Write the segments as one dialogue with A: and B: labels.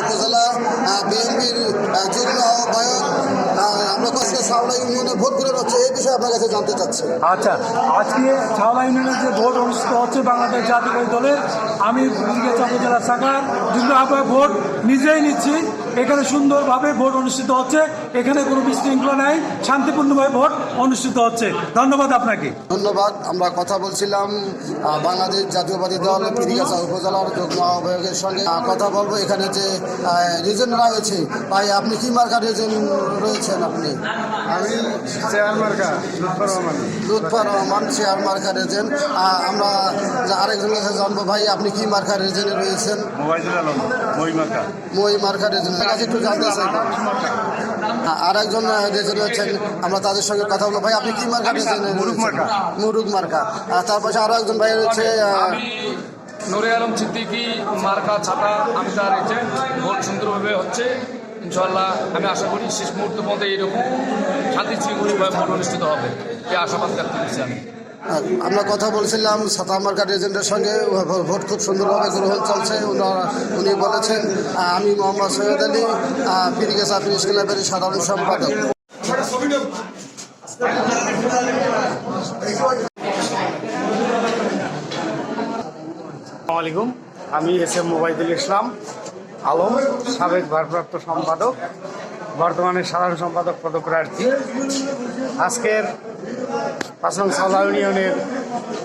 A: উপজেলা ইউনিয়নে ভোট হচ্ছে এই বিষয়ে আপনার কাছে জানতে
B: আচ্ছা আজকে ছাওলা ইউনিয়নের যে ভোট অনুষ্ঠিত হচ্ছে বাংলাদেশ জাতীয় দলের, আমি উপজেলা শাখার যুগ্ম আহ্বায়ক ভোট নিজেই নিচ্ছি। এখানে সুন্দরভাবে ভোট অনুষ্ঠিত হচ্ছে। এখানে কোনো বিশৃঙ্খলা নাই শান্তিপূর্ণভাবে ভোট অনুষ্ঠিত হচ্ছে। ধন্যবাদ আপনাকে।
A: ধন্যবাদ আমরা কথা বলছিলাম বাংলাদেশ জাতীয়বাদী দল পিরিগাছা উপজেলার যুগ্ম আহ্বায়কের সঙ্গে। কথা বলব এখানে যে রিজেন রয়েছে। ভাই আপনি কি মার্কা রিজেন রয়েছেন আপনি?
C: আমি চেয়ার মার্কা লুৎফর রহমান।
A: লুৎফর রহমান চেয়ার মার্কা রেজেন্ট আমরা আরেকজন কাছে জানব ভাই আপনি কি মার্কা রেজেন্টে রয়েছেন?
C: মোবাইজুল আলম মই মার্কা
A: মই মার্কা রেজেন্ট কাছে একটু জানতে চাই। আর একজন রেজেন্ট রয়েছেন আমরা তাদের সঙ্গে কথা বলব। ভাই আপনি কি মার্কা রেজেন্ট
C: মুরুগ মার্কা।
A: আর তার পাশে আরও একজন ভাই
D: আমি নুরে আলম সিদ্দিকি মার্কা ছাতা আমি তার এজেন্ট ভোট সুন্দরভাবে হচ্ছে। ইনশাল্লাহ আমি আশা করি শেষ মুহূর্ত পর্যন্ত এইরকম শান্তি শৃঙ্খলভাবে ভোট অনুষ্ঠিত হবে। এই আশাবাদ ব্যক্ত করছি আমি।
A: আমরা কথা বলছিলাম সাতা মার্কা রেজেন্টের সঙ্গে ভোট খুব সুন্দরভাবে গ্রহণ চলছে ওনারা উনি বলেছেন আমি মোহাম্মদ সৈয়দ আলী পিরিগেসা ফিনিশ ক্লাবের সাধারণ সম্পাদক।
C: আলাইকুম। আমি এস এম মোবাইদুল ইসলাম আলম, সাবেক ভারপ্রাপ্ত সম্পাদক, বর্তমানে সাধারণ সম্পাদক পদপ্রার্থী আজকের পাসং সাদা ইউনিয়নের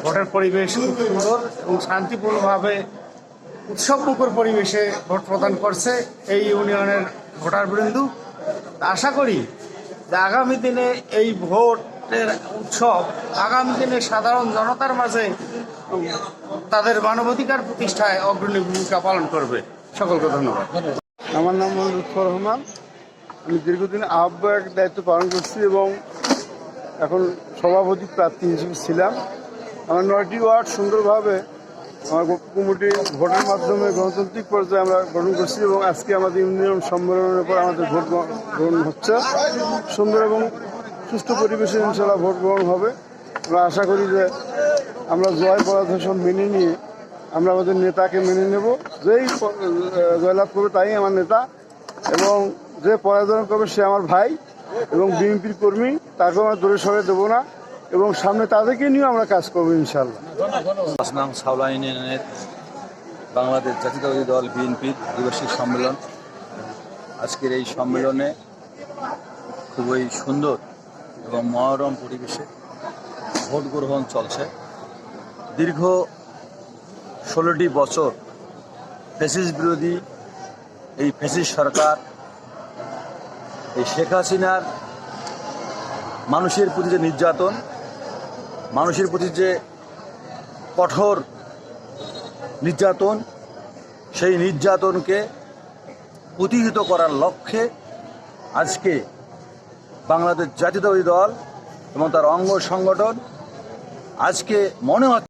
C: ভোটের পরিবেশ খুব সুন্দর এবং শান্তিপূর্ণভাবে উৎসবমুখর পরিবেশে ভোট প্রদান করছে এই ইউনিয়নের ভোটার বৃন্দু আশা করি যে আগামী দিনে এই ভোটের উৎসব, আগামী দিনে সাধারণ জনতার মাঝে তাদের মানবাধিকার প্রতিষ্ঠায় অগ্রণী ভূমিকা পালন করবে। সকলকে ধন্যবাদ।
E: আমার নাম মোহাম্মদ রহমান। আমি দীর্ঘদিন আহ্বায়ক দায়িত্ব পালন করছি এবং এখন সভাপতি প্রার্থী হিসেবে ছিলাম। আমার নয়টি ওয়ার্ড সুন্দরভাবে আমার কমিটি ভোটের মাধ্যমে গণতান্ত্রিক পর্যায়ে আমরা গ্রহণ করছি এবং আজকে আমাদের ইউনিয়ন সম্মেলনের পর আমাদের ভোট গ্রহণ- হচ্ছে। সুন্দর এবং সুস্থ পরিবেশে ইনশাল্লাহ ভোট গ্রহণ হবে। আমরা আশা করি যে আমরা জয় পরাজয় সব মেনে নিয়ে আমরা আমাদের নেতাকে মেনে নেব। যেই জয়লাভ করবে তাই আমার নেতা এবং যে পরাজয় করবে সে আমার ভাই এবং বিএনপির কর্মী তাকে আমরা দূরে সরে দেবো না এবং সামনে তাদেরকে নিয়েও আমরা কাজ করব ইনশাল্লাহ
F: ইউনিয়নের বাংলাদেশ জাতীয়তাবাদী দল বিএনপির দ্বিবার্ষিক সম্মেলন। আজকের এই সম্মেলনে খুবই সুন্দর এবং মনোরম পরিবেশে ভোট গ্রহণ চলছে। দীর্ঘ ষোলোটি বছর ফেসিস বিরোধী এই ফেসিস সরকার এই শেখ হাসিনার মানুষের প্রতি যে নির্যাতন, মানুষের প্রতি যে কঠোর নির্যাতন, সেই নির্যাতনকে প্রতিহিত করার লক্ষ্যে আজকে বাংলাদেশ জাতীয়তাবাদী দল এবং তার অঙ্গ সংগঠন আজকে মনে হচ্ছে